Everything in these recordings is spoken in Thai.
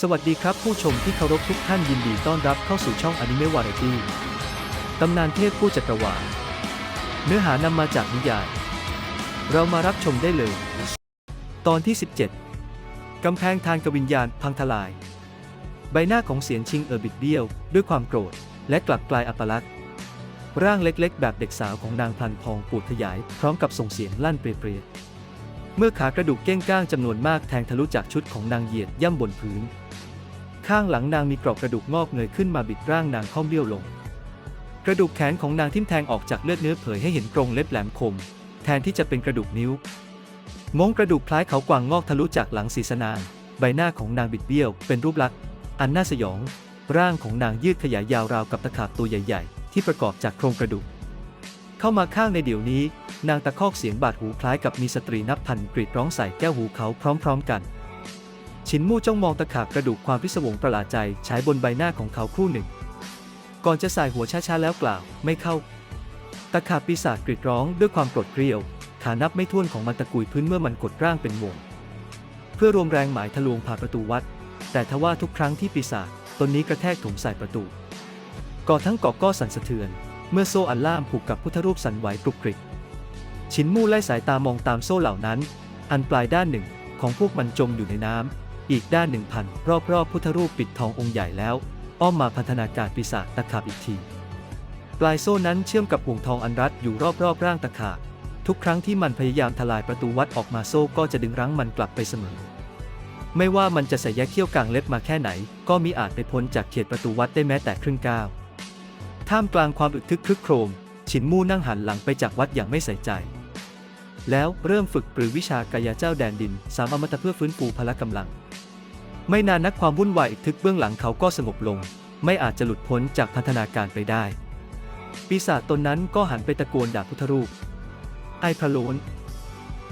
สวัสดีครับผู้ชมที่เคารพทุกท่านยินดีต้อนรับเข้าสู่ช่องอนิเมะวาไรตี้ตำนานเทพผู้จักรวาลเนื้อหานำมาจากนิยาย เรามารับชมได้เลย ตอนที่ 17 กำแพงทางกวิญญาณพังทลาย ใบหน้าของเสียนชิงเออบิดเบี้ยว ด้วยความโกรธ และกลับกลายอัปลักษณ์ ร่างเล็กๆ แบบเด็กสาวของนางพลันพองปูดขยาย พร้อมกับส่งเสียงลั่นเปรียๆเมื่อขากระดูกเก้งก้างจำนวนมากแทงทะลุจากชุดของนางเหยียดย่ำบนพื้น ข้างหลังนางมีกรอบกระดูกงอกเงยขึ้นมาบิดร่างนางค่อมเบี้ยวลง กระดูกแขนของนางทิ่มแทงออกจากเลือดเนื้อเผยให้เห็นกรงเล็บแหลมคม แทนที่จะเป็นกระดูกนิ้วมงกระดูกคล้ายเขากวางงอกทะลุจากหลังศีรษะนาง ใบหน้าของนางบิดเบี้ยว เป็นรูปลักษณ์อันน่าสยอง ร่างของนางยืดขยายยาวราวกับตะขาบตัวใหญ่ ๆ ที่ประกอบจากโครงกระดูก เข้ามาข้างในเดี๋ยวนี้ นางตะคอกเสียงบาดหูคล้ายกับมีสตรีนับพันกรีดร้องใส่แก้วหูเขาพร้อม ๆ กัน ชินมู่จ้องมองตะขาบกระดูกความพิศวงประหลาดใจฉายบนใบหน้าของเขาครู่หนึ่ง ก่อนจะสายหัวช้าๆแล้วกล่าว ไม่เข้า ตะขาบปีศาจกรีดร้องด้วยความโกรธเกรียว ขานับไม่ถ้วนของมันตะกุยพื้นเมื่อมันกดร่างเป็นวง เพื่อรวมแรงหมายทะลวงผ่านประตูวัด แต่ทว่าทุกครั้งที่ปีศาจตนนี้กระแทกถุงใส่ประตู ก่อทั้งเกาะก็สั่นสะเทือน เมื่อโซ่อันล่ามผูกกับพุทธรูปสั่นไหวกรุกกริกชินมู่ไล่สายตามองตามโซ่เหล่านั้น อันปลายด้านหนึ่งของพวกมันจมอยู่ในน้ำ อีกด้านหนึ่งพันรอบๆพุทธรูปปิดทององค์ใหญ่แล้ว อ้อมมาพันธนาการปีศาจตะขาบอีกทีปลายโซ่นั้นเชื่อมกับห่วงทองอันรัดอยู่รอบๆร่างตะขาบทุกครั้งที่มันพยายามทลายประตูวัดออกมาโซ่ก็จะดึงรั้งมันกลับไปเสมอ ไม่ว่ามันจะใส่แยกเขี้ยวกลางเล็บมาแค่ไหน ก็มีอาจไปพ้นจากเขตประตูวัดได้แม้แต่ครึ่งก้าว ท่ามกลางความอึกทึกครึกโครม ฉินมู่นั่งหันหลังไปจากวัดอย่างไม่ใส่ใจ แล้วเริ่มฝึกปรือวิชากายาเจ้าแดนดินสามอมตะเพื่อฟื้นฟูพละกำลัง ไม่นานนักความวุ่นวายอึกทึกเบื้องหลังเขาก็สงบลง ไม่อาจจะหลุดพ้นจากพันธนาการไปได้ ปีศาจตนนั้นก็หันไปตะโกนด่าพุทธรูป ไอ้พระโลน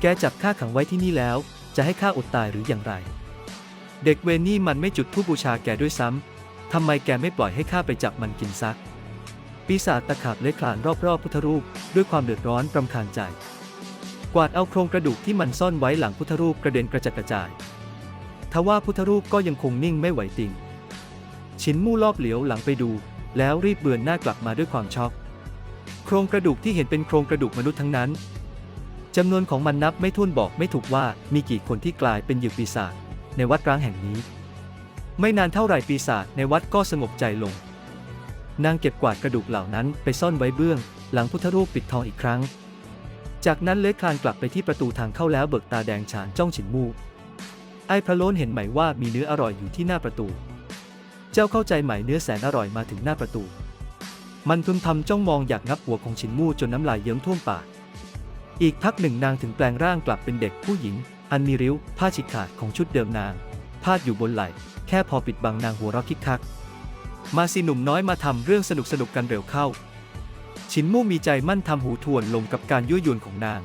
แกจับข้าขังไว้ที่นี่แล้ว จะให้ข้าอดตายหรืออย่างไร เด็กเวนี่มันไม่จุดธูปบูชาแกด้วยซ้ำ ทำไมแกไม่ปล่อยให้ข้าไปจับมันกินซัก ปีศาจตะขาบเลื้อยคลานรอบๆพุทธรูปด้วยความเดือดร้อนรำคาญใจ กวาดเอาโครงกระดูกที่มันซ่อนไว้หลังพุทธรูปกระเด็นกระจัดกระจาย ทว่าพุทธรูปก็ยังคงนิ่งไม่ไหวติง ชินมู่รอบเหลียวหลังไปดู แล้วรีบเบือนหน้ากลับมาด้วยความช็อก โครงกระดูกที่เห็นเป็นโครงกระดูกมนุษย์ทั้งนั้นจำนวนของมันนับไม่ถ้วนบอกไม่ถูกว่ามีกี่คนที่กลายเป็นเหยื่อปีศาจในวัดร้างแห่งนี้ ไม่นานเท่าไหร่ปีศาจในวัดก็สงบใจลง นางเก็บกวาดกระดูกเหล่านั้นไปซ่อนไว้เบื้อง หลังพุทธรูปปิดทองอีกครั้ง จากนั้นเลื้อยคลานกลับไปที่ประตูทางเข้าแล้วเบิกตาแดงฉานจ้องฉินมู่ ไอ้พระโล้นเห็นไหมว่ามีเนื้ออร่อยอยู่ที่หน้าประตู เจ้าเข้าใจไหมเนื้อแสนอร่อยมาถึงหน้าประตู มันพึมพำจ้องมองอยากงับหัวของฉินมู่จนน้ำลายเยิ้มท่วมปาก อีกพักหนึ่งนางถึงแปลงร่างกลับเป็นเด็กผู้หญิง อันมีริ้ว ผ้าฉีกขาดของชุดเดิมนาง พาดอยู่บนไหล่ แค่พอปิดบังนางหัวเราะคิกคัก มาสิหนุ่มน้อยมาทำเรื่องสนุกสนุกกันเร็วเข้า ชินมู่มีใจมั่นทำหูทวนลงกับการยั่วยวนของนาง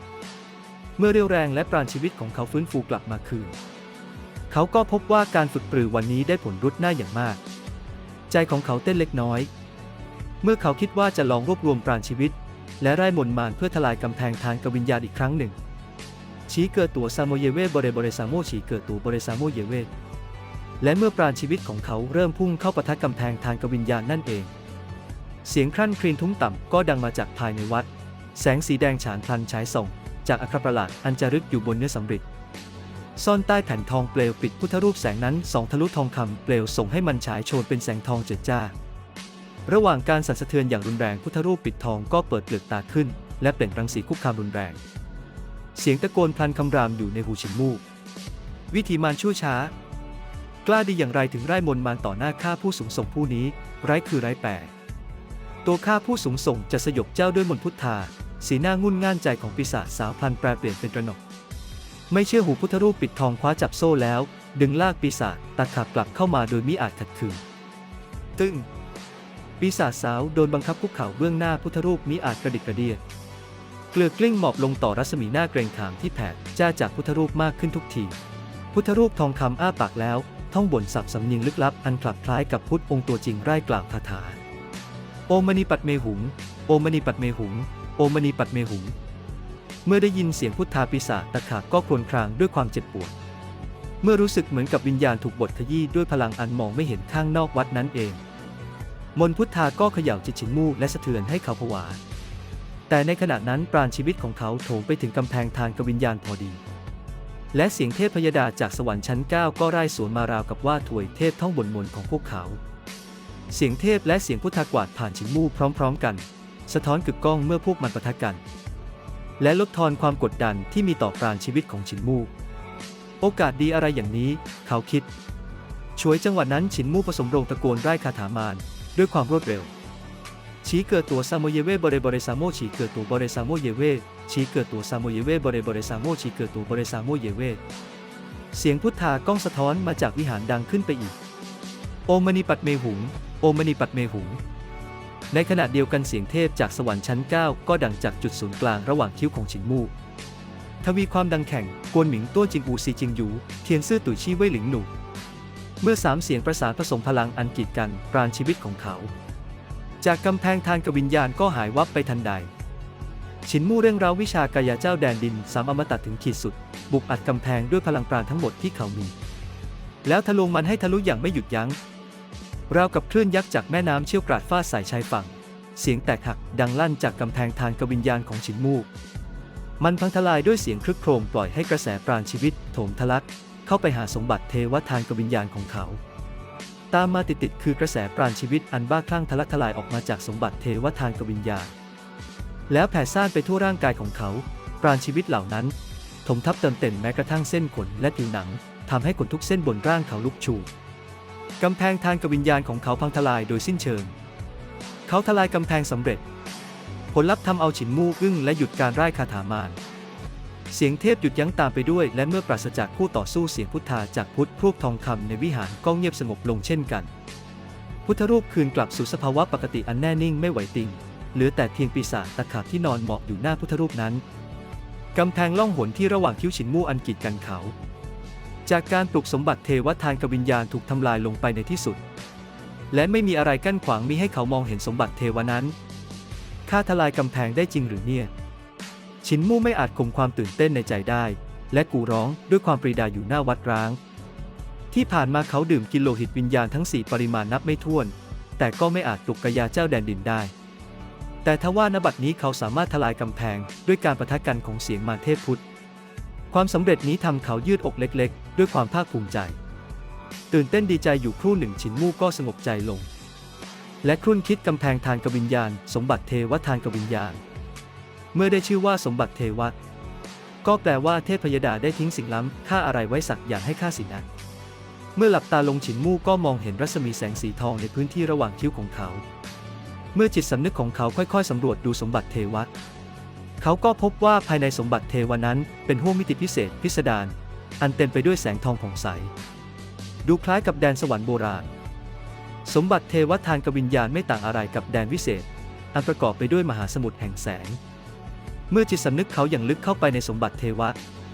เมื่อเรียวแรงและปราณชีวิตของเขาฟื้นฟูกลับมาคืน เขาก็พบว่าการฝึกปรือวันนี้ได้ผลรุดหน้าอย่างมาก ใจของเขาเต้นเล็กน้อย เมื่อเขาคิดว่าจะลองรวบรวมปราณชีวิต และไร้มนมารเพื่อทลายกำแพงทางกวิญญาณอีกครั้งหนึ่งชีเกิดตัวซามโมเยเวบริบริซามโมชีเกิดตัวบริซามโมเยเวและเมื่อปราณชีวิตของเขาเริ่มพุ่งเข้าปะทะกำแพงทางกวิญญาณนั่นเอง เสียงครั่นครีนทุ้มต่ำก็ดังมาจากภายในวัด แสงสีแดงฉานพลันฉายส่อง จากอัครประหลาดอันจารึกอยู่บนเนื้อสำริด ซ่อนใต้แผ่นทองเปลวปิดพุทธรูปแสงนั้นสองทะลุทองคำเปลวส่งให้มันฉายโชนเป็นแสงทองเจิดจ้า ระหว่างการสั่นสะเทือนอย่างรุนแรงพุทธรูปปิดทองก็เปิดเปลือกตาขึ้น และเปล่งรังสีคุกคามรุนแรง เสียงตะโกนพลันคำรามอยู่ในหูฉินมู่วิธีมารชั่วช้า กล้าดีอย่างไรถึงไร้มนมารต่อหน้าข้าผู้สูงส่งผู้นี้ ไร้คือไร้แปรตัวข้าผู้สูงส่งจะสยบเจ้าด้วยมนต์พุทธาสีหน้างุ่นง่านใจของปีศาจสาวพลันแปรเปลี่ยนเป็นระหนก ไม่เชื่อหูพุทธรูปปิดทองคว้าจับโซ่แล้ว ดึงลากปีศาจตะขาบกลับเข้ามาโดยมิอาจขัดขืนตึ้งปีศาจสาวโดนบังคับคุกเข่าเบื้องหน้าพุทธรูปมิอาจกระดิกกระเดียดเกลือกลิ้งหมอบลงต่อรัศมีหน้าเกรงขามที่แผดจ้าจากพุทธรูปมากขึ้นทุกที พุทธรูปทองคำอ้าปากแล้ว ท่องบ่นสับสำเนียงลึกลับอันคลับคล้ายกับพุทธองค์ตัวจริงไร้กล่าวคาถาโอมณีปัดเมหุง โอมณีปัดเมหุง โอมณีปัดเมหุง เมื่อได้ยินเสียงพุทธาปีศาจตะขาบก็ครวญครางด้วยความเจ็บปวด เมื่อรู้สึกเหมือนกับวิญญาณถูกบดขยี้ด้วยพลังอันมองไม่เห็นข้างนอกวัดนั้นเอง มนพุทธาก็เขย่าจิตฉินมู่และสะเทือนให้เขาผวา แต่ในขณะนั้นปราณชีวิตของเขาโถมไปถึงกำแพงทางกวิญญาณพอดี และเสียงเทพพยดาจากสวรรค์ชั้น 9 ก็ไร่สวนมาราวกับว่าถวยเทพท่องบนมนของพวกเขา เสียงเทพและเสียงพุทธากวาดผ่านฉินมู่พร้อม ๆ กัน สะท้อนกึกก้องเมื่อพวกมันปะทะกัน และลดทอนความกดดันที่มีต่อปราณชีวิตของฉินมู่ โอกาสดีอะไรอย่างนี้ เขาคิด ช่วยจังหวะนั้นฉินมู่ผสมโรงตะโกนไร้คาถามารด้วยความรวดเร็ว ชี้เกิดตัวซาโมเยเวบริบริซาโมชีเกิดตัวบริซาโมเยเวชี้เกิดตัวซาโมเยเวบริบริซาโมชีเกิดตัวบริซาโมเยเวเสียงพุทธาก้องสะท้อนมาจากวิหารดังขึ้นไปอีก โอมณีปัดเมหุง โอมณีปัดเมหุง ในขณะเดียวกันเสียงเทพจากสวรรค์ชั้น 9 ก็ดังจากจุดศูนย์กลางระหว่างคิ้วของฉินมู่ทวีความดังแข่งกวนหมิงต้วจิงอูซีจิงหยูเทียนซื่อตุ๋ยชี่เว่ยหลิงหนูเมื่อสามเสียงประสานผสมพลังอันกีดกันปราณชีวิตของเขา จากกำแพงทางกวิญญาณก็หายวับไปทันใดฉินมู่เร่งเร้าวิชากายาเจ้าแดนดินสามอมตะถึงขีดสุด บุกอัดกำแพงด้วยพลังปราณทั้งหมดที่เขามี แล้วทะลวงมันให้ทะลุอย่างไม่หยุดยัง้ง ราวกับคลื่นยักษ์จากแม่น้ำเชี่ยวกราดฟาดใส่ชายฝั่ง เสียงแตกหักดังลั่นจากกำแพงทางกวิญญาณของฉินมู่มันพังทลายด้วยเสียงครึกโครมปล่อยให้กระแสปราณชีวิตโถมทะลัก เข้าไปหาสมบัติเทวทานกวิญญาณของเขา ตามมาติดๆคือกระแสปราณชีวิตอันบ้าคลั่งทะลักทลายออกมาจากสมบัติเทวทานกวิญญาณ แล้วแผ่ซ่านไปทั่วร่างกายของเขา ปราณชีวิตเหล่านั้นถมทับเติมเต็มแม้กระทั่งเส้นขนและผิวหนังทำให้ขนทุกเส้นบนร่างเขาลุกชู กำแพงทางกวิญญาณของเขาพังทลายโดยสิ้นเชิง เขาทลายกำแพงสำเร็จ ผลลัพธ์ทำเอาฉินมู่อึ้งและหยุดการร่ายคาถามารเสียงเทพหยุดยั้งตามไปด้วย และเมื่อปราศจากผู้ต่อสู้เสียงพุทธาจากพุทธพรูปทองคำในวิหารก็เงียบสงบลงเช่นกัน พุทธรูปคืนกลับสู่สภาวะปกติอันแน่นิ่งไม่ไหวติงเหลือแต่เพียงปีศาจตะขาบที่นอนหมอบอยู่หน้าพุทธรูปนั้น กำแพงล่องหนที่ระหว่างคิ้วฉินมู่อันกีดกันเขา จากการปลุกสมบัติเทวทานกวิญญาณถูกทำลายลงไปในที่สุด และไม่มีอะไรกั้นขวางมิให้เขามองเห็นสมบัติเทวนั้นข้าทลายกำแพงได้จริงหรือเนี่ยชินมู่ไม่อาจข่มความตื่นเต้นในใจได้ และกูร้องด้วยความปรีดาอยู่หน้าวัดร้าง ที่ผ่านมาเขาดื่มกินโลหิตวิญญาณทั้งสี่ปริมาณนับไม่ถ้วน แต่ก็ไม่อาจปลุกกยาเจ้าแดนดินได้ แต่ทว่านบัดนี้เขาสามารถทลายกำแพงด้วยการประทะกันของเสียงมารเทพพุทธ ความสำเร็จนี้ทำเขายืดอกเล็กๆ ด้วยความภาคภูมิใจ ตื่นเต้นดีใจอยู่ครู่หนึ่งชินมู่ก็สงบใจลง และครุ่นคิดกำแพงทางกวิญญาณ สมบัติเทวทานกวิญญาณ เมื่อได้ชื่อว่าสมบัติเทวะก็แปลว่าเทพพยดาได้ทิ้งสิ่งล้ำค่าอะไรไว้สักอย่างให้ข้าสินะเมื่อหลับตาลงฉินมู่ก็มองเห็นรัศมีแสงสีทองในพื้นที่ระหว่างคิ้วของเขา เมื่อจิตสำนึกของเขาค่อยๆสำรวจดูสมบัติเทวะ เขาก็พบว่าภายในสมบัติเทวานั้นเป็นห้วงมิติพิเศษพิสดารอันเต็มไปด้วยแสงทองผ่องใส ดูคล้ายกับแดนสวรรค์โบราณ สมบัติเทวทานกวิญญาณไม่ต่างอะไรกับแดนวิเศษ อันประกอบไปด้วยมหาสมุทรแห่งแสง เมื่อจิตสำนึกเขาอย่างลึกเข้าไปในสมบัติเทวะ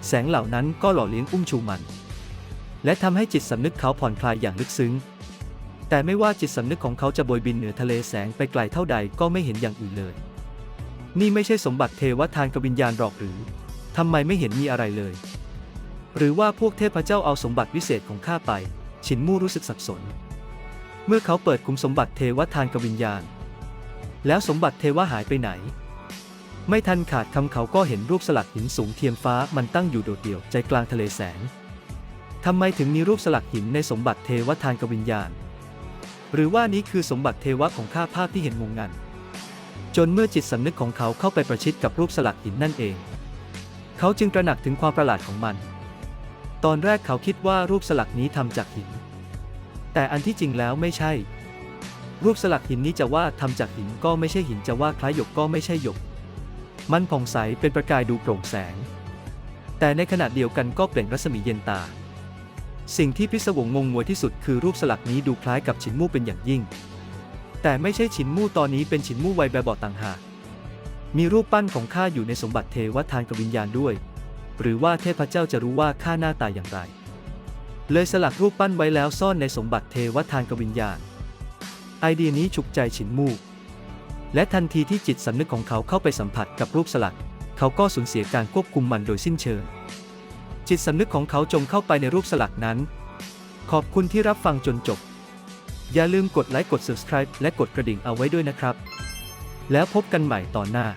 แสงเหล่านั้นก็หล่อเลี้ยงอุ้มชูมัน และทำให้จิตสำนึกเขาผ่อนคลายอย่างลึกซึ้ง แต่ไม่ว่าจิตสำนึกของเขาจะโบยบินเหนือทะเลแสงไปไกลเท่าใดก็ไม่เห็นอย่างอื่นเลย นี่ไม่ใช่สมบัติเทวทานกวิญญาณหรอกหรือ ทำไมไม่เห็นมีอะไรเลย หรือว่าพวกเทพเจ้าเอาสมบัติวิเศษของข้าไปฉินมู่รู้สึกสับสน เมื่อเขาเปิดคุมสมบัติเทวทานกวิญญาณ แล้วสมบัติเทวะหายไปไหน ไม่ทันขาดคำเขาก็เห็นรูปสลักหินสูงเทียมฟ้ามันตั้งอยู่โดดเดี่ยวใจกลางทะเลแสงทำไมถึงมีรูปสลักหินในสมบัติเทวทานกวิญญาณ หรือว่านี้คือสมบัติเทวะของข้าภาพที่เห็นงงงัน จนเมื่อจิตสำนึกของเขาเข้าไปประชิดกับรูปสลักหินนั่นเอง เขาจึงตระหนักถึงความประหลาดของมัน ตอนแรกเขาคิดว่ารูปสลักนี้ทำจากหิน แต่อันที่จริงแล้วไม่ใช่ รูปสลักหินนี้จะว่าทำจากหินก็ไม่ใช่หินจะว่าคล้ายหยกก็ไม่ใช่หยก มันผ่องใสเป็นประกายดูโปร่งแสง แต่ในขณะเดียวกันก็เปล่งรัศมีเย็นตา สิ่งที่พิศวงงงงวยที่สุดคือรูปสลักนี้ดูคล้ายกับฉินมู่เป็นอย่างยิ่ง แต่ไม่ใช่ฉินมู่ตอนนี้เป็นฉินมู่วัยแบบบอดต่างหาก มีรูปปั้นของข้าอยู่ในสมบัติเทวทานกับวิญญาณด้วย หรือว่าเทพเจ้าจะรู้ว่าข้าหน้าตาอย่างไร เลยสลักรูปปั้นไว้แล้วซ่อนในสมบัติเทวทานกับวิญญาณ ไอเดียนี้ฉุกใจฉินมู่และทันทีที่จิตสำนึกของเขาเข้าไปสัมผัสกับรูปสลัก เขาก็สูญเสียการควบคุมมันโดยสิ้นเชิง จิตสำนึกของเขาจงเข้าไปในรูปสลักนั้น ขอบคุณที่รับฟังจนจบ อย่าลืมกดไลค์กด subscribe และกดกระดิ่งเอาไว้ด้วยนะครับ แล้วพบกันใหม่ตอนหน้า